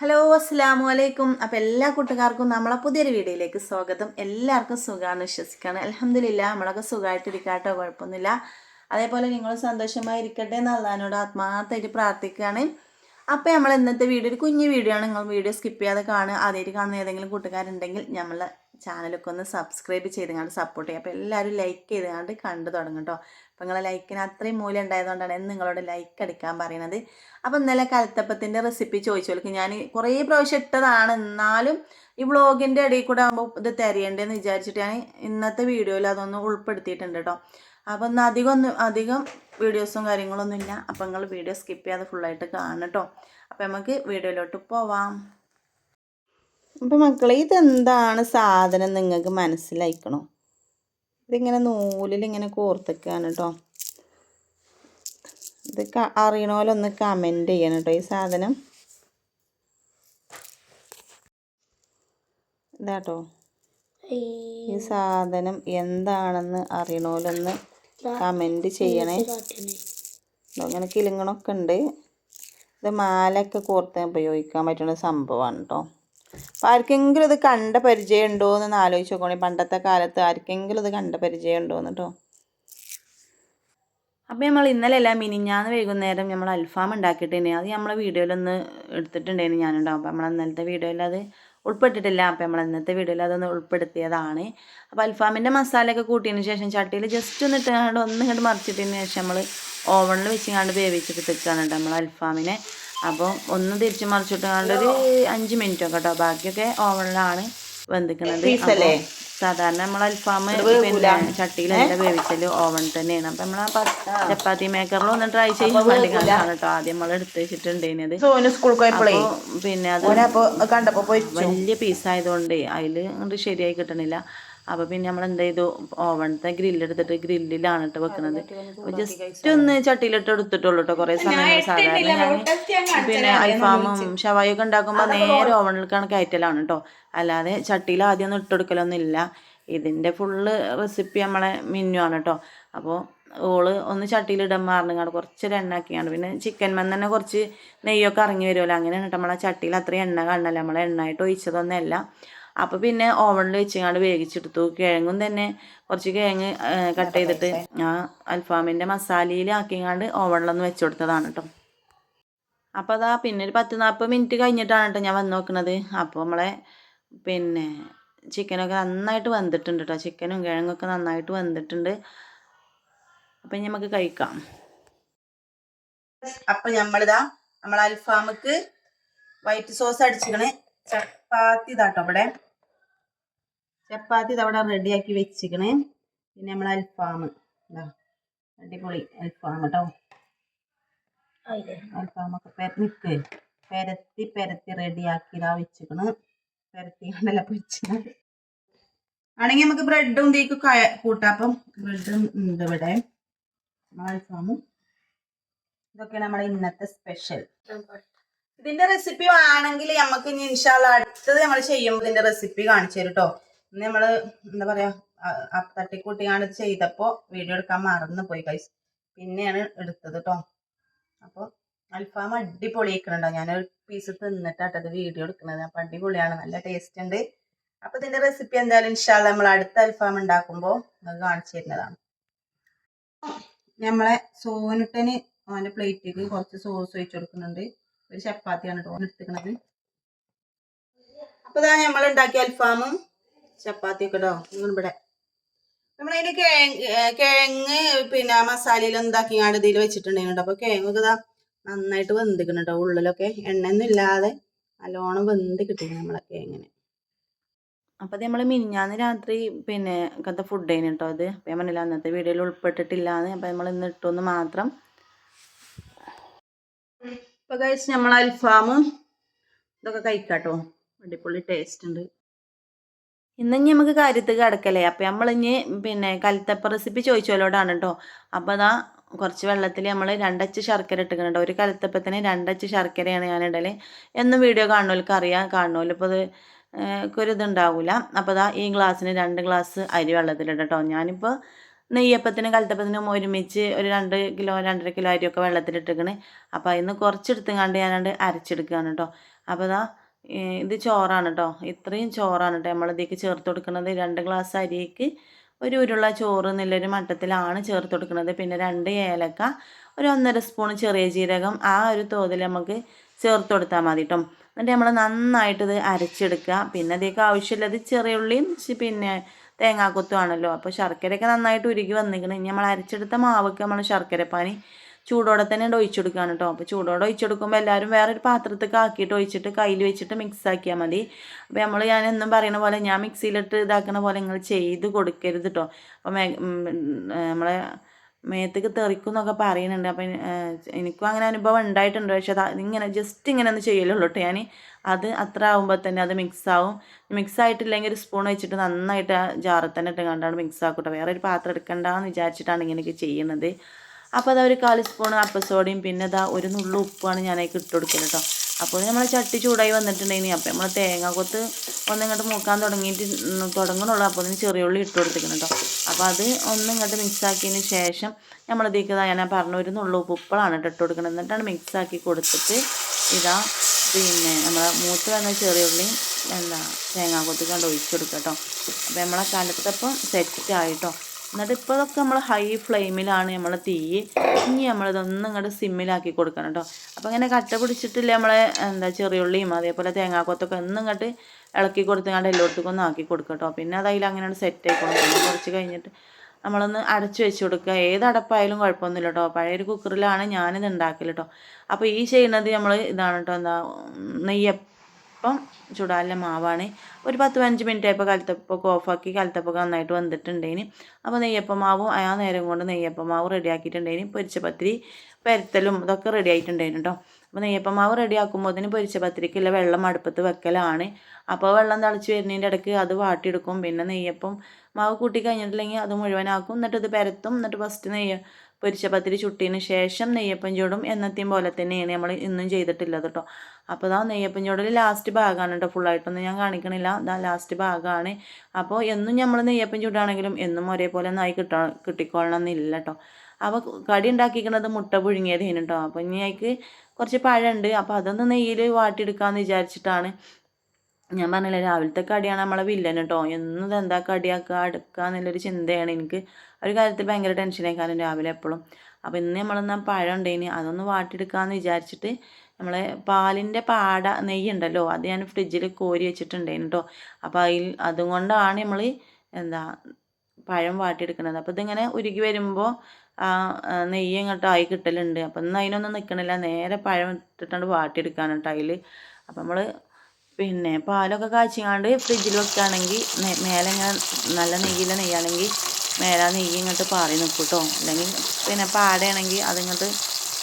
Hello അസ്സാം വലൈക്കും അപ്പം എല്ലാ കൂട്ടുകാർക്കും നമ്മളെ പുതിയൊരു വീഡിയോയിലേക്ക് സ്വാഗതം. എല്ലാവർക്കും സുഖമാണ് വിശ്വസിക്കാണ്. അലഹമില്ല നമ്മളൊക്കെ സുഖമായിട്ടിരിക്കാട്ടോ കുഴപ്പമൊന്നുമില്ല. അതേപോലെ നിങ്ങൾ സന്തോഷമായി ഇരിക്കട്ടെ എന്ന് അള്ളഹാനോട് ആത്മാർത്ഥമായിട്ട് പ്രാർത്ഥിക്കുകയാണ്. അപ്പോൾ നമ്മൾ ഇന്നത്തെ വീഡിയോ ഒരു കുഞ്ഞു വീഡിയോ ആണ്. നിങ്ങൾ വീഡിയോ സ്കിപ്പ് ചെയ്യാതെ കാണുക ആദ്യമായിട്ട് കാണുന്ന ഏതെങ്കിലും കൂട്ടുകാരുണ്ടെങ്കിൽ നമ്മളെ ചാനലൊക്കെ ഒന്ന് സബ്സ്ക്രൈബ് ചെയ്തുകൊണ്ട് സപ്പോർട്ട് ചെയ്യുക. അപ്പോൾ എല്ലാവരും ലൈക്ക് ചെയ്തുകൊണ്ട് കണ്ടു തുടങ്ങും കേട്ടോ അപ്പോൾ നിങ്ങളെ ലൈക്കിന് അത്രയും മൂല്യം ഉണ്ടായതുകൊണ്ടാണ് എന്ന് നിങ്ങളോട് ലൈക്ക് അടിക്കാൻ പറയുന്നത് അപ്പോൾ ഇന്നലെ കലത്തപ്പത്തിന്റെ റെസിപ്പി ചോദിച്ചോൾക്ക് ഞാൻ കുറേ പ്രാവശ്യം ഇട്ടതാണ്. എന്നാലും ഈ വ്ളോഗിന്റെ ഇടയിൽ കൂടെ ആകുമ്പോൾ ഇത് തിരയണ്ടേന്ന് വിചാരിച്ചിട്ട് ഞാൻ ഇന്നത്തെ വീഡിയോയിൽ അതൊന്ന് ഉൾപ്പെടുത്തിയിട്ടുണ്ട് കേട്ടോ അപ്പോൾ ഒന്ന് അധികം ഒന്നും അധികം വീഡിയോസും കാര്യങ്ങളൊന്നും ഇല്ല. അപ്പോൾ നിങ്ങൾ വീഡിയോ സ്കിപ്പ് ചെയ്യാതെ ഫുള്ളായിട്ട് കാണും കേട്ടോ അപ്പോൾ നമുക്ക് വീഡിയോയിലോട്ട് പോവാം. അപ്പോൾ മക്കളെ ഇതെന്താണ് സാധനം നിങ്ങൾക്ക് മനസ്സിലായിക്കണോ? ഇതിങ്ങനെ നൂലിൽ ഇങ്ങനെ കോർത്തൊക്കെയാണ് കേട്ടോ ഇത് അറിയണ പോലെ ഒന്ന് കമന്റ് ചെയ്യണം കേട്ടോ ഈ സാധനം. ഇതാട്ടോ ഈ സാധനം എന്താണെന്ന് അറിയണ പോലെ ഒന്ന് കമന്റ് ചെയ്യണേ അങ്ങനെ കിലുങ്ങണൊക്കെ ഉണ്ട്. ഇത് മാലയൊക്കെ കോർത്ത് ഉപയോഗിക്കാൻ പറ്റുന്ന സംഭവമാണ് കേട്ടോ അപ്പം ആർക്കെങ്കിലും ഇത് കണ്ട പരിചയം ഉണ്ടോ എന്ന് ആലോചിച്ച് നോക്കണേ. പണ്ടത്തെ കാലത്ത് ആർക്കെങ്കിലും ഇത് കണ്ട പരിചയം ഉണ്ടോ എന്ന് കേട്ടോ അപ്പോൾ നമ്മൾ ഇന്നലെ അല്ല മിനിഞ്ഞാന്ന് വൈകുന്നേരം നമ്മൾ അൽഫാം ഉണ്ടാക്കിയിട്ടുണ്ടായി അത് നമ്മളെ വീഡിയോയിലൊന്ന് എടുത്തിട്ടുണ്ടായിരുന്നു ഞാനുണ്ടാവും. അപ്പോൾ നമ്മൾ ഇന്നലത്തെ വീഡിയോയിൽ അത് ഉൾപ്പെട്ടിട്ടില്ല. അപ്പോൾ നമ്മൾ ഇന്നത്തെ വീഡിയോയിൽ അതൊന്ന് ഉൾപ്പെടുത്തിയതാണ്. അപ്പോൾ അൽഫാമിന്റെ മസാലയൊക്കെ കൂട്ടിയതിന് ശേഷം ചട്ടിയിൽ ജസ്റ്റ് ഒന്ന് ഇട്ടുകൊണ്ട് ഒന്ന് ഇങ്ങോട്ട് മറിച്ചിട്ടതിന് ശേഷം നമ്മൾ ഓവണിൽ വെച്ചിങ്ങാണ്ട് വേവിച്ചിട്ട് തെക്കാണ് നമ്മൾ അൽഫാമിനെ. അപ്പോൾ ഒന്ന് തിരിച്ചു മറിച്ചിട്ട് ഒരു അഞ്ച് മിനിറ്റ് ഒക്കെ കേട്ടോ ബാക്കിയൊക്കെ ഓവണിലാണ് വെന്തിക്കുന്നത് സാധാരണ നമ്മൾ അൽഫാം പിന്നെ ചട്ടിയിലല്ല വേവിച്ചാൽ ഓവൺ തന്നെയാണ്. അപ്പൊ നമ്മൾ ചപ്പാത്തി മേക്കറിൽ ഒന്ന് ട്രൈ ചെയ്യാൻ വേണ്ടി കണ്ടാണ് കേട്ടോ ആദ്യം നമ്മൾ എടുത്ത് വെച്ചിട്ടുണ്ടേനത്. പിന്നെ അത് വലിയ പീസായതുകൊണ്ട് അതിൽ അങ്ങോട്ട് ശരിയായി കിട്ടണില്ല. അപ്പോൾ പിന്നെ നമ്മൾ എന്ത് ചെയ്തു ഓവണത്തെ ഗ്രില്ലെടുത്തിട്ട് ഗ്രില്ലിലാണ് ഇട്ട് വെക്കുന്നത് ജസ്റ്റ് ഒന്ന് ചട്ടിയിലിട്ട് എടുത്തിട്ടുള്ളൂ കേട്ടോ കുറേ സമയം സാധാരണ ഞാൻ പിന്നെ അൽഫാമും ഷവായൊക്കെ ഉണ്ടാക്കുമ്പോൾ നേരെ ഓവണിലേക്കാണ് കയറ്റലാണ് കേട്ടോ അല്ലാതെ ചട്ടിയിൽ ആദ്യം ഒന്നും ഇട്ടെടുക്കലൊന്നും ഇല്ല ഇതിന്റെ ഫുള്ള് റെസിപ്പി നമ്മളെ മിന്നു ആണ് കേട്ടോ അപ്പോൾ ഓൾ ഒന്ന് ചട്ടിയിലിടാൻ മാറണങ്ങാണ്ട് കുറച്ച് എണ്ണാക്കിയാണ് പിന്നെ ചിക്കൻ മന്ന് തന്നെ കുറച്ച് നെയ്യൊക്കെ ഇറങ്ങി വരുമല്ലോ അങ്ങനെയാണ് കേട്ടോ നമ്മളെ ചട്ടിയിൽ അത്രയും എണ്ണ കാണണല്ലോ നമ്മളെ എണ്ണ ആയിട്ട് ഒഴിച്ചതൊന്നുമല്ല. അപ്പോൾ പിന്നെ ഓവണിൽ വെച്ചങ്ങാണ്ട് വേവിച്ചെടുത്തു. കിഴങ്ങും തന്നെ കുറച്ച് കിഴങ്ങ് കട്ട് ചെയ്തിട്ട് ആ അൽഫാമിന്റെ മസാലയിൽ ആക്കിങ്ങാണ്ട് ഓവണിലൊന്ന് വെച്ചു കൊടുത്തതാണ് കേട്ടോ അപ്പോൾ അതാ പിന്നെ ഒരു പത്ത് നാൽപ്പത് മിനിറ്റ് കഴിഞ്ഞിട്ടാണ് കേട്ടോ ഞാൻ വന്ന് നോക്കുന്നത് അപ്പോൾ നമ്മളെ പിന്നെ ചിക്കനൊക്കെ നന്നായിട്ട് വന്നിട്ടുണ്ട് കേട്ടോ ചിക്കനും കിഴങ്ങൊക്കെ നന്നായിട്ട് വന്നിട്ടുണ്ട് അപ്പം ഇനി നമുക്ക് കഴിക്കാം. അപ്പൊ നമ്മളിതാ നമ്മൾ അൽഫാമക്ക് വൈറ്റ് സോസ് അടിച്ചിക്കണ് ചപ്പാത്തി ഇതാട്ടോ ഇവിടെ. ചപ്പാത്തി ഇതവിടെ റെഡിയാക്കി വെച്ചിക്കണേ പിന്നെ നമ്മൾ അൽഫാം അടിപൊളി അൽഫാം കേട്ടോ അൽഫാമൊക്കെ നിൽക്ക് പെരത്തി പെരത്തി റെഡിയാക്കി ഇതാ വെച്ചിക്കണ് പെരത്തി കണ്ടല്ല പൊരിച്ചത് ആണെങ്കിൽ നമുക്ക് ബ്രെഡും തീക്ക് കൂട്ടാം. അപ്പം ബ്രെഡും ഉണ്ട് ഇവിടെ. അൽഫാമും. ഇതൊക്കെയാണ് നമ്മുടെ ഇന്നത്തെ സ്പെഷ്യൽ. ഇതിന്റെ റെസിപ്പി ആണെങ്കിൽ നമുക്ക് ഇനി ഇൻഷാല്ല അടുത്തത് നമ്മൾ ചെയ്യുമ്പോൾ ഇതിന്റെ റെസിപ്പി കാണിച്ചു തരും കേട്ടോ നമ്മൾ എന്താ പറയാ തട്ടിക്കൂട്ടിയാണ് ചെയ്തപ്പോ വീഡിയോ എടുക്കാൻ മറന്നു പോയി കൈസ് പിന്നെയാണ് എടുത്തത് കേട്ടോ അപ്പോൾ അൽഫാം ഞാൻ ഒരു പീസ് തിന്നിട്ടാട്ടത് വീഡിയോ എടുക്കുന്നത് അപ്പൊ അടിപൊളിയാണ് നല്ല ടേസ്റ്റ് ഉണ്ട്. അപ്പൊ ഇതിന്റെ റെസിപ്പി എന്തായാലും ഇൻഷാല്ല നമ്മൾ അടുത്ത അൽഫാം ഉണ്ടാക്കുമ്പോൾ നമുക്ക് കാണിച്ചു തരുന്നതാണ്. നമ്മളെ സോനുട്ടന് അവന്റെ പ്ലേറ്റിലേക്ക് കുറച്ച് സോസ് ഒഴിച്ചു കൊടുക്കുന്നുണ്ട്. ഒരു ചപ്പാത്തിയാണ് കേട്ടോ എടുത്തിരിക്കുന്നത് അപ്പൊ ഇതാ നമ്മൾ ഉണ്ടാക്കിയ അൽഫാമും ചപ്പാത്തിയൊക്കെ ഇടോ. ഇവിടെ. നമ്മളതിന് കിഴങ്ങ് പിന്നെ മസാലയിൽ എന്താക്കിയാണ്ട് ഇതിൽ വെച്ചിട്ടുണ്ടെങ്കിൽ അപ്പൊ കിഴങ്ങൊക്കെ ഇതാ നന്നായിട്ട് വെന്തിക്കണം ഉള്ളിലൊക്കെ എണ്ണയൊന്നും ഇല്ലാതെ നല്ലോണം വെന്ത് നമ്മളെ കിഴങ്ങിന് അപ്പോൾ അത് നമ്മൾ മിനിഞ്ഞാന്ന് രാത്രി പിന്നെ കത്ത ഫുഡ് ആയിരുന്നു കേട്ടോ അത്. അപ്പം ഞാൻ പറഞ്ഞില്ല അന്നത്തെ വീഡിയോയിൽ ഉൾപ്പെട്ടിട്ടില്ലാന്ന്. അപ്പം നമ്മൾ ഇന്ന് ഇട്ടൊന്ന് മാത്രം. ഇപ്പൊ കഴിച്ച് നമ്മൾ അൽഫാമും ഇതൊക്കെ കഴിക്കാട്ടോ. അടിപൊളി ടേസ്റ്റ് ഉണ്ട്. ഇന്ന് ഇനി നമുക്ക് കാര്യത്തിൽ കിടക്കല്ലേ? അപ്പം നമ്മളിഞ്ഞ് പിന്നെ കലത്തപ്പ റെസിപ്പി ചോദിച്ചോലോടാണ് കേട്ടോ അപ്പോൾ അതാ കുറച്ച് വെള്ളത്തിൽ നമ്മൾ രണ്ടച്ച് ശർക്കര ഇട്ടിട്ടുണ്ട് ഒരു കലത്തപ്പത്തിന് രണ്ടച്ച് ശർക്കരയാണ് ഞാൻ ഇടൽ എന്നും വീഡിയോ കാണുന്നവർക്ക് അറിയാം. കാണുമല്ലോ ഇപ്പോൾ അത് ഒരു ഇതുണ്ടാവില്ല അപ്പോൾ അതാ ഈ ഗ്ലാസ്സിന് രണ്ട് ഗ്ലാസ് അരി വെള്ളത്തിലിട്ട് കേട്ടോ ഞാനിപ്പോൾ നെയ്യപ്പത്തിനും കലത്തപ്പത്തിനും ഒരുമിച്ച് ഒരു രണ്ട് കിലോ രണ്ടര കിലോ അരിയൊക്കെ വെള്ളത്തിലിട്ടിരിക്കണേ. അപ്പോൾ അതിന് കുറച്ചെടുത്തും കണ്ട് ഞാനാണ്ട് അരച്ചെടുക്കുകയാണ് കേട്ടോ അപ്പോൾ ഇതാ ഇത് ചോറാണ് കേട്ടോ ഇത്രയും ചോറാണ് കേട്ടോ നമ്മളിതേക്ക് ചേർത്ത് കൊടുക്കുന്നത്. രണ്ട് ഗ്ലാസ് അരിക്ക് ഒരു ഉരുള ചോറ് എന്നുള്ളൊരു മട്ടത്തിലാണ് ചേർത്ത് കൊടുക്കുന്നത്. പിന്നെ രണ്ട് ഏലക്ക ഒരു ഒന്നര സ്പൂൺ ചെറിയ ജീരകം ആ ഒരു തോതിൽ നമുക്ക് ചേർത്ത് കൊടുത്താൽ മതി കേട്ടോ എന്നിട്ട് നമ്മൾ നന്നായിട്ട് ഇത് അരച്ചെടുക്കുക. പിന്നെ അതിലേക്ക് ആവശ്യമുള്ളത് ചെറിയ ഉള്ളിയും പിന്നെ തേങ്ങാക്കൊത്തുമാണല്ലോ അപ്പോൾ ശർക്കരയൊക്കെ നന്നായിട്ട് ഉരുകി വന്നിരിക്കണം. ഇനി നമ്മൾ അരച്ചെടുത്ത മാവൊക്കെ നമ്മൾ ശർക്കരപ്പാനി ചൂടോടെ തന്നെ ഒഴിച്ചു കൊടുക്കുകയാണ് കേട്ടോ അപ്പോൾ ചൂടോടെ ഒഴിച്ചെടുക്കുമ്പോൾ എല്ലാവരും വേറൊരു പാത്രത്തേക്ക് ആക്കിയിട്ട് ഒഴിച്ചിട്ട് കയ്യിൽ വെച്ചിട്ട് മിക്സ് ആക്കിയാൽ മതി. അപ്പോൾ നമ്മൾ ഞാൻ എന്നും പറയുന്ന പോലെ ഞാൻ മിക്സിയിലിട്ട് ഇതാക്കുന്ന പോലെ നിങ്ങൾ ചെയ്ത് കൊടുക്കരുത് കേട്ടോ അപ്പോൾ നമ്മളെ മേത്തേക്ക് തെറിക്കും എന്നൊക്കെ പറയുന്നുണ്ട് അപ്പം എനിക്കും അങ്ങനെ അനുഭവം ഉണ്ടായിട്ടുണ്ട് പക്ഷേ അത് ഇങ്ങനെ ജസ്റ്റ് ഇങ്ങനെ ഒന്ന് ചെയ്യലുള്ളൂ കേട്ടോ ഞാൻ അത് അത്ര ആകുമ്പോൾ തന്നെ അത് മിക്സ് ആവും. മിക്സ് ആയിട്ടില്ലെങ്കിൽ ഒരു സ്പൂൺ വെച്ചിട്ട് നന്നായിട്ട് ആ ജാറിൽ തന്നെ ഇട്ട് കണ്ടാണ് മിക്സ് ആക്കട്ടെ വേറെ ഒരു പാത്രം എടുക്കണ്ടെന്ന് വിചാരിച്ചിട്ടാണ് ഇങ്ങനെയൊക്കെ ചെയ്യുന്നത് അപ്പോൾ അതാ ഒരു സ്പൂൺ അപ്പസോഡയും പിന്നെ അതാ ഒരു നുള്ളു ഉപ്പാണ് ഞാനതിലേക്ക് ഇട്ട് കൊടുക്കുന്നത് കേട്ടോ അപ്പോൾ നമ്മൾ ചട്ടി ചൂടായി വന്നിട്ടുണ്ടെങ്കിൽ അപ്പോൾ നമ്മൾ തേങ്ങ കൊത്ത് ഒന്നിങ്ങോട്ട് മൂക്കാൻ തുടങ്ങിയിട്ട് തുടങ്ങണുള്ളൂ. അപ്പോൾ അതിന് ചെറിയ ഉള്ളി ഇട്ട് കൊടുത്തിരിക്കണം കേട്ടോ അപ്പോൾ അത് ഒന്നിങ്ങോട്ട് മിക്സാക്കിയതിന് ശേഷം നമ്മളിതേക്ക് ഞാൻ പറഞ്ഞ ഒരു നുള്ളു ഉപ്പളാണ് ഇട്ട് കൊടുക്കുന്നത് എന്നിട്ടാണ് മിക്സാക്കി കൊടുത്തിട്ട് ഇതാ പിന്നെ നമ്മളെ മൂത്ത് വന്ന ചെറിയ ഉള്ളി എന്താ തേങ്ങാക്കൊത്ത് കണ്ട് ഒഴിച്ചു കൊടുക്കാം കേട്ടോ അപ്പോൾ നമ്മളെ കാലത്തപ്പം സെറ്റ് ആയിട്ടോ എന്നിട്ട് ഇപ്പോൾ ഇതൊക്കെ നമ്മൾ ഹൈ ഫ്ലെയിമിലാണ് നമ്മൾ തീ. ഇനി നമ്മളിതൊന്നും ഇങ്ങോട്ട് സിമ്മിലാക്കി കൊടുക്കണം കേട്ടോ അപ്പോൾ ഇങ്ങനെ കട്ട പിടിച്ചിട്ടില്ല നമ്മളെ എന്താ ചെറിയുള്ളിയും അതേപോലെ തേങ്ങാക്കൊത്തൊക്കെ ഒന്നും ഇങ്ങോട്ട് ഇളക്കി കൊടുത്തങ്ങാണ്ട് എല്ലായിടത്തേക്കും ഒന്ന് ആക്കി കൊടുക്കുക കേട്ടോ പിന്നെ അത് അതിൽ അങ്ങനെയാണ് സെറ്റ് ആയിക്കോളും കുറച്ച് കഴിഞ്ഞിട്ട് നമ്മളൊന്ന് അടച്ച് വെച്ച് കൊടുക്കുക ഏത് അടപ്പായാലും കുഴപ്പമൊന്നുമില്ല കേട്ടോ പഴയൊരു കുക്കറിലാണ് ഞാനിത് ഉണ്ടാക്കൽ കേട്ടോ അപ്പോൾ ഈ ചെയ്യുന്നത് നമ്മൾ ഇതാണ് കേട്ടോ എന്താ നെയ്യപ്പം. അപ്പം ചുടാനുള്ള മാവാണ്. ഒരു പത്ത് പതിനഞ്ച് മിനിറ്റ് ആയപ്പോൾ കലത്തപ്പൊക്കെ ഓഫാക്കി കലത്തപ്പൊക്കെ നന്നായിട്ട് വന്നിട്ടുണ്ടേന്. അപ്പോൾ നെയ്യപ്പ മാവും ആ നേരം കൊണ്ട് നെയ്യപ്പ മാവ് റെഡി ആക്കിയിട്ടുണ്ടേന്. പൊരിച്ച പത്തിരി പരത്തലും ഇതൊക്കെ റെഡി ആയിട്ടുണ്ടായിരുന്നു കേട്ടോ അപ്പോൾ നെയ്യപ്പ മാവ് റെഡി ആക്കുമ്പോൾ അതിന് പൊരിച്ച പത്തിരിക്കുള്ള വെള്ളം അടുപ്പത്ത് വെക്കലാണ്. അപ്പോൾ വെള്ളം തിളച്ച് വരുന്നതിന്റെ ഇടയ്ക്ക് അത് വാട്ടിയെടുക്കും. പിന്നെ നെയ്യപ്പം മാവ് കൂട്ടി കഴിഞ്ഞിട്ടില്ലെങ്കിൽ അത് മുഴുവനാക്കും. എന്നിട്ട് ഇത് പരത്തും. എന്നിട്ട് ഫസ്റ്റ് നെയ്യ് പൊരിച്ച പത്തിരി ചുട്ടിയതിന് ശേഷം നെയ്യപ്പം ചൂടും എന്നത്തെയും പോലെ തന്നെയാണ് നമ്മൾ ഇന്നും ചെയ്തിട്ടുള്ളത് കേട്ടോ അപ്പോൾ ഇതാ നെയ്യപ്പം ചൂടൽ ലാസ്റ്റ് ഭാഗമാണ് കേട്ടോ ഫുള്ളായിട്ടൊന്നും ഞാൻ കാണിക്കണില്ല. ഇതാ ലാസ്റ്റ് ഭാഗമാണ് അപ്പോൾ എന്നും നമ്മൾ നെയ്യപ്പം ചൂടാണെങ്കിലും എന്നും ഒരേപോലെ നായി കിട്ടാ കിട്ടിക്കൊള്ളണം എന്നില്ല കേട്ടോ അപ്പോൾ കടി ഉണ്ടാക്കിക്കുന്നത് മുട്ട പുഴുങ്ങിയതേനും കേട്ടോ അപ്പോൾ ഇനി അതിക്ക് കുറച്ച് പഴമുണ്ട് അപ്പോൾ അതൊന്ന് നെയ്യിൽ വാട്ടിയെടുക്കാമെന്ന് വിചാരിച്ചിട്ടാണ്. ഞാൻ പറഞ്ഞില്ലേ രാവിലത്തെ കടിയാണ് നമ്മളെ വില്ലൻ കേട്ടോ എന്നത് എന്താ കടിയാക്കുക അടുക്കുക എന്നുള്ളൊരു ചിന്തയാണ്. എനിക്ക് ഒരു കാര്യത്തിൽ ഭയങ്കര ടെൻഷനേക്കാളും രാവിലെ എപ്പോഴും. അപ്പോൾ ഇന്ന് നമ്മളെന്നാ പഴം ഉണ്ടേനി അതൊന്ന് വാട്ടിയെടുക്കാമെന്ന് വിചാരിച്ചിട്ട് നമ്മൾ പാലിന്റെ പാട നെയ്യ് ഉണ്ടല്ലോ അത് ഞാൻ ഫ്രിഡ്ജിൽ കോരി വെച്ചിട്ടുണ്ടായിരുന്നു കേട്ടോ അപ്പോൾ അതിൽ അതുകൊണ്ടാണ് നമ്മൾ എന്താ പഴം വാട്ടിയെടുക്കുന്നത് അപ്പോൾ ഇതിങ്ങനെ ഉരുകി വരുമ്പോൾ ആ നെയ്യ് ഇങ്ങോട്ട് ആയി കിട്ടലുണ്ട്. അപ്പം ഇന്ന് അതിനൊന്നും നിൽക്കണില്ല നേരെ പഴം ഇട്ടിട്ടാണ് വാട്ടിയെടുക്കാണ് അതിൽ അപ്പം നമ്മൾ പിന്നെ പാലൊക്കെ കാച്ചിങ്ങാണ്ട് ഫ്രിഡ്ജിൽ വെക്കുകയാണെങ്കിൽ മേലെ ഇങ്ങനെ നല്ല നെയ്യിലെ നെയ്യാണെങ്കിൽ മേലെ നെയ്യ് ഇങ്ങോട്ട് പാറി നിൽക്കും കേട്ടോ അല്ലെങ്കിൽ പിന്നെ പാടയാണെങ്കിൽ അതിങ്ങോട്ട്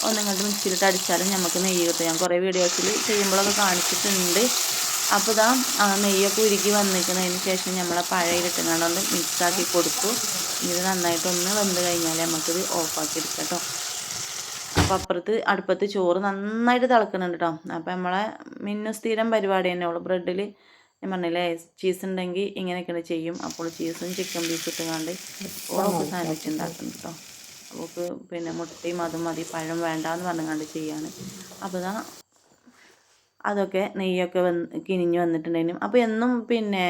ഒന്നിങ്ങോട്ട് മിക്സിയിലിട്ട് അടിച്ചാലും നമുക്ക് നെയ്യ് കിട്ടും. ഞാൻ കുറേ വീഡിയോസിൽ ചെയ്യുമ്പോഴൊക്കെ കാണിച്ചിട്ടുണ്ട്. അപ്പോൾ ഇതാ നെയ്യൊക്കെ ഉരുക്കി വന്നിരിക്കുന്നതിന് ശേഷം നമ്മളെ ഒന്ന് മിക്സാക്കി കൊടുത്തു. ഇത് നന്നായിട്ടൊന്ന് വെന്ത് കഴിഞ്ഞാൽ നമുക്കിത് ഓഫാക്കി എടുക്കാം കേട്ടോ അപ്പോൾ അപ്പുറത്ത് അടുപ്പത്ത് ചോറ് നന്നായിട്ട് തിളക്കുന്നുണ്ട് കേട്ടോ അപ്പോൾ നമ്മളെ മിന്നു സ്ഥിരം പരിപാടി തന്നെ ഉള്ളു. ബ്രെഡിൽ ഞാൻ പറഞ്ഞില്ലേ ചീസ് ഉണ്ടെങ്കിൽ ഇങ്ങനെയൊക്കെയാണ് ചെയ്യും. അപ്പോൾ ചീസും ചിക്കൻ പീസും ഇട്ടുകൊണ്ട് ഓൾക്ക് സാൻഡ്വിച്ച് ഉണ്ടാക്കുന്നു കേട്ടോ അവൾക്ക് പിന്നെ മുട്ടയും അതും മതി പഴം വേണ്ടാന്ന് പറഞ്ഞുകൊണ്ട് ചെയ്യാണ്. അപ്പോൾ ഇതാ അതൊക്കെ നെയ്യൊക്കെ വന്ന് കിനിഞ്ഞ് വന്നിട്ടുണ്ടെങ്കിലും അപ്പോൾ എന്നും പിന്നെ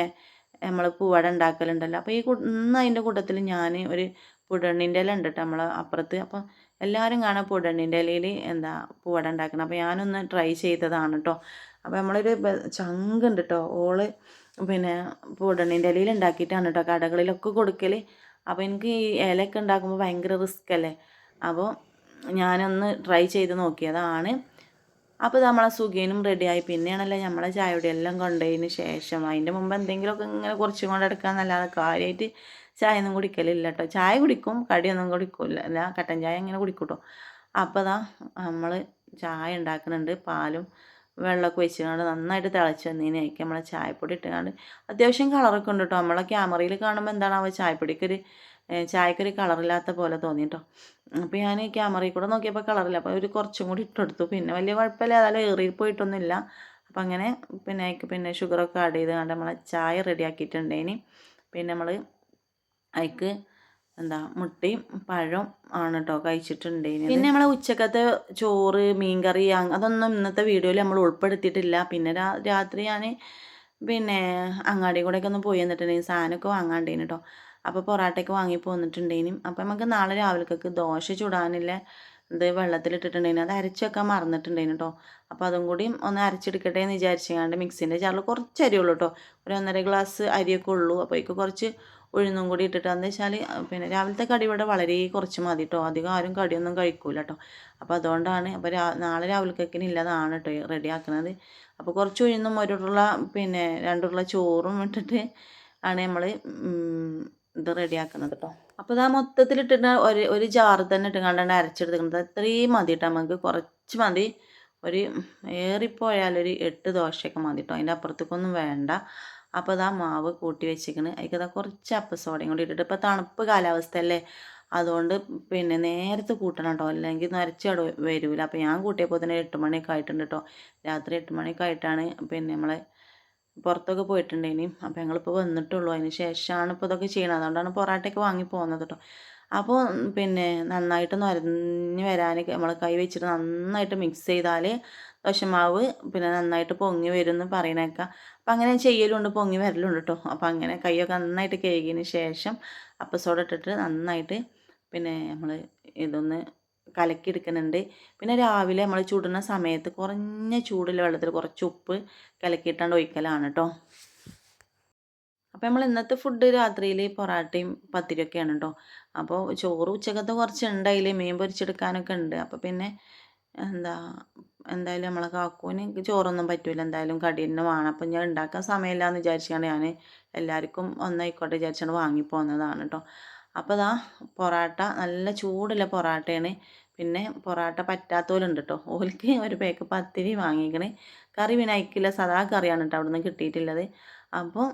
നമ്മൾ പൂവട ഉണ്ടാക്കലുണ്ടല്ലോ. അപ്പോൾ ഈ ഇന്ന് അതിന്റെ കൂട്ടത്തിൽ ഞാൻ ഒരു പുടണ്ണിന്റെ ഇല ഉണ്ട് കേട്ടോ നമ്മൾ അപ്പുറത്ത്. അപ്പോൾ എല്ലാവരും കാണാൻ പുടണ്ണിന്റെ ഇലയിൽ എന്താ പൂവട ഉണ്ടാക്കണം. അപ്പോൾ ഞാനൊന്ന് ട്രൈ ചെയ്തതാണ് കേട്ടോ. അപ്പോൾ നമ്മളൊരു ചങ്ക് ഉണ്ട് കേട്ടോ. ഓൾ പിന്നെ പൂടണ്ണിന്റെ ഇലയിൽ ഉണ്ടാക്കിയിട്ടാണ് കേട്ടോ കടകളിലൊക്കെ കൊടുക്കൽ അപ്പോൾ എനിക്ക് ഈ ഇലയൊക്കെ ഉണ്ടാക്കുമ്പോൾ ഭയങ്കര റിസ്ക് അല്ലേ? അപ്പോൾ ഞാനൊന്ന് ട്രൈ ചെയ്ത് നോക്കിയതാണ്. അപ്പോൾ നമ്മളെ സുഖീനും റെഡിയായി പിന്നെയാണല്ലോ നമ്മളെ ചായയുടെ എല്ലാം കൊണ്ടതിന് ശേഷം. അതിന്റെ മുമ്പ് എന്തെങ്കിലുമൊക്കെ ഇങ്ങനെ കുറച്ചും കൊണ്ട് എടുക്കാമെന്നല്ലാതെ കാര്യമായിട്ട് ചായ ഒന്നും കുടിക്കലില്ല കേട്ടോ ചായ കുടിക്കും കടിയൊന്നും കുടിക്കില്ല. അല്ല കട്ടൻ ചായ ഇങ്ങനെ കുടിക്കൂട്ടോ. കേട്ടോ അപ്പോൾ അതാ നമ്മൾ ചായ ഉണ്ടാക്കുന്നുണ്ട്. പാലും വെള്ളമൊക്കെ വെച്ചുകൊണ്ട് നന്നായിട്ട് തിളച്ച് വന്നതിനേക്ക് നമ്മളെ ചായപ്പൊടി ഇട്ടുകൊണ്ട് അത്യാവശ്യം കളറൊക്കെ ഉണ്ട് കേട്ടോ. നമ്മളെ ക്യാമറയിൽ കാണുമ്പോൾ എന്താണാവോ ചായപ്പൊടിക്കൊരു ചായക്കൊരു കളറില്ലാത്ത പോലെ തോന്നി കേട്ടോ അപ്പോൾ ഞാൻ ക്യാമറയിൽ കൂടെ നോക്കിയപ്പോൾ കളറില്ല അപ്പോൾ ഒരു കുറച്ചും കൂടി ഇട്ടെടുത്തു. പിന്നെ വലിയ കുഴപ്പമില്ല. അതായത് ഏറി പോയിട്ടൊന്നുമില്ല. അപ്പം അങ്ങനെ പിന്നെ പിന്നെ ഷുഗറൊക്കെ ആഡ് ചെയ്ത് കണ്ട് നമ്മളെ ചായ റെഡിയാക്കിയിട്ടുണ്ടേനി പിന്നെ നമ്മൾ അതിക്ക് എന്താ മുട്ടയും പഴം ആണ് കേട്ടോ കഴിച്ചിട്ടുണ്ടായിരുന്നത് പിന്നെ നമ്മളെ ഉച്ചക്കത്തെ ചോറ് മീൻകറി അതൊന്നും ഇന്നത്തെ വീഡിയോയിൽ നമ്മൾ ഉൾപ്പെടുത്തിയിട്ടില്ല. പിന്നെ രാത്രി ഞാൻ പിന്നെ അങ്ങാടി കൂടെയൊക്കെ ഒന്ന് പോയി വന്നിട്ടുണ്ടെങ്കിൽ സാധനമൊക്കെ വാങ്ങാണ്ടേനു കേട്ടോ അപ്പോൾ പൊറാട്ടയൊക്കെ വാങ്ങി പോന്നിട്ടുണ്ടേനും. അപ്പോൾ നമുക്ക് നാളെ രാവിലേക്കൊക്കെ ദോശ ചുടാനില്ല ഇത് വെള്ളത്തിലിട്ടിട്ടുണ്ടായിരുന്നു അത് അരച്ച് വെക്കാൻ മറന്നിട്ടുണ്ടായിരുന്നു കേട്ടോ അപ്പോൾ അതും കൂടി ഒന്ന് അരച്ചെടുക്കട്ടെ എന്ന് വിചാരിച്ചാണ്ട് മിക്സിന്റെ ചാറിൽ കുറച്ച് അരിയുള്ളൂ കേട്ടോ ഒരു ഒന്നര ഗ്ലാസ് അരിയൊക്കെ ഉള്ളൂ. അപ്പോൾ ഇതിക്ക് കുറച്ച് ഉഴുന്നും കൂടി ഇട്ടിട്ട് എന്താ വെച്ചാൽ പിന്നെ രാവിലത്തെ കടി ഇവിടെ വളരെ കുറച്ച് മതി കേട്ടോ അധികം ആരും കടിയൊന്നും കഴിക്കൂല കേട്ടോ അപ്പോൾ അതുകൊണ്ടാണ് അപ്പോൾ രാ നാളെ രാവിലത്തേക്കിന് ഇല്ലതാണ് കേട്ടോ റെഡി ആക്കുന്നത് അപ്പോൾ കുറച്ച് ഉഴുന്നും ഒരുള്ള പിന്നെ രണ്ടുള്ള ചോറും ഇട്ടിട്ട് ആണ് നമ്മൾ ഇത് റെഡിയാക്കുന്നത് കേട്ടോ അപ്പോൾ ഇതാ മൊത്തത്തിലിട്ടിട്ട് ഒരു ഒരു ജാറ് തന്നെ ഇട്ട് കണ്ടാണ് അരച്ചെടുക്കുന്നത് അത്രയും മതി കേട്ടോ നമുക്ക്. കുറച്ച് മതി. ഒരു ഏറിപ്പോയാലൊരു എട്ട് ദോശയൊക്കെ മതി കേട്ടോ അതിന്റെ അപ്പുറത്തേക്കൊന്നും വേണ്ട. അപ്പോൾ ഇതാ മാവ് കൂട്ടി വെച്ചിരിക്കണ് അതിൽ കുറച്ച് അപ്പസോടയും കൂടി ഇട്ടിട്ട്. ഇപ്പോൾ തണുപ്പ് കാലാവസ്ഥയല്ലേ? അതുകൊണ്ട് പിന്നെ നേരത്തെ കൂട്ടണം കേട്ടോ അല്ലെങ്കിൽ നരച്ചട വരില്ല അപ്പോൾ ഞാൻ കൂട്ടിയപ്പോൾ തന്നെ എട്ട് മണിയൊക്കെ ആയിട്ടുണ്ട് കേട്ടോ രാത്രി എട്ട് മണിയൊക്കെ ആയിട്ടാണ് പിന്നെ നമ്മളെ പുറത്തൊക്കെ പോയിട്ടുണ്ടേനി അപ്പോൾ ഞങ്ങളിപ്പോൾ വന്നിട്ടുള്ളൂ. അതിന് ശേഷമാണ് ഇപ്പോൾ ഇതൊക്കെ ചെയ്യണത്. അതുകൊണ്ടാണ് പൊറാട്ടയൊക്കെ വാങ്ങി പോകുന്നത് കേട്ടോ അപ്പോൾ പിന്നെ നന്നായിട്ട് നരഞ്ഞ് വരാൻ നമ്മൾ കൈ വെച്ചിട്ട് നന്നായിട്ട് മിക്സ് ചെയ്താൽ ദോശമാവ് പിന്നെ നന്നായിട്ട് പൊങ്ങി വരും എന്ന് പറയണേക്കാം. അപ്പം അങ്ങനെ ചെയ്യലുണ്ട് പൊങ്ങി വരലുണ്ട് കേട്ടോ അപ്പോൾ അങ്ങനെ കൈയൊക്കെ നന്നായിട്ട് കഴുകിയതിന് ശേഷം അപ്പസോട ഇട്ടിട്ട് നന്നായിട്ട് പിന്നെ നമ്മൾ ഇതൊന്ന് കലക്കിയെടുക്കുന്നുണ്ട് പിന്നെ രാവിലെ നമ്മൾ ചുടുന്ന സമയത്ത് കുറഞ്ഞ ചൂടുള്ള വെള്ളത്തിൽ കുറച്ച് ഉപ്പ് കലക്കിയിട്ടാണ്ട് ഒഴിക്കലാണ് കേട്ടോ അപ്പോൾ നമ്മൾ ഇന്നത്തെ ഫുഡ് രാത്രിയിൽ പൊറാട്ടയും പത്തിരിയൊക്കെയാണ് കേട്ടോ അപ്പോൾ ചോറ് ഉച്ചക്കത്തെ കുറച്ച് ഉണ്ടായില്ലേ മീൻ പൊരിച്ചെടുക്കാനൊക്കെ ഉണ്ട് അപ്പോൾ പിന്നെ എന്താ എന്തായാലും നമ്മളെ കാക്കൂന് ചോറൊന്നും പറ്റൂല. എന്തായാലും കടി തന്നെ വേണം. അപ്പം ഞാൻ ഉണ്ടാക്കാൻ സമയമില്ല എന്ന് വിചാരിച്ചാണ് ഞാൻ എല്ലാവർക്കും ഒന്നായിക്കോട്ടെ വിചാരിച്ചാണ് വാങ്ങിപ്പോന്നതാണ് കേട്ടോ അപ്പോൾ ഇതാ പൊറാട്ട നല്ല ചൂടുള്ള പൊറാട്ടയാണ്. പിന്നെ പൊറാട്ട പറ്റാത്തവരുണ്ട് കേട്ടോ ഓൽക്ക് ഒരു പേക്ക് പത്തിരി വാങ്ങിക്കണേ. കറി പിന്നെ അയക്കില്ല. സദാ കറിയാണ് കേട്ടോ അവിടെ നിന്ന് കിട്ടിയിട്ടുള്ളത്. അപ്പോൾ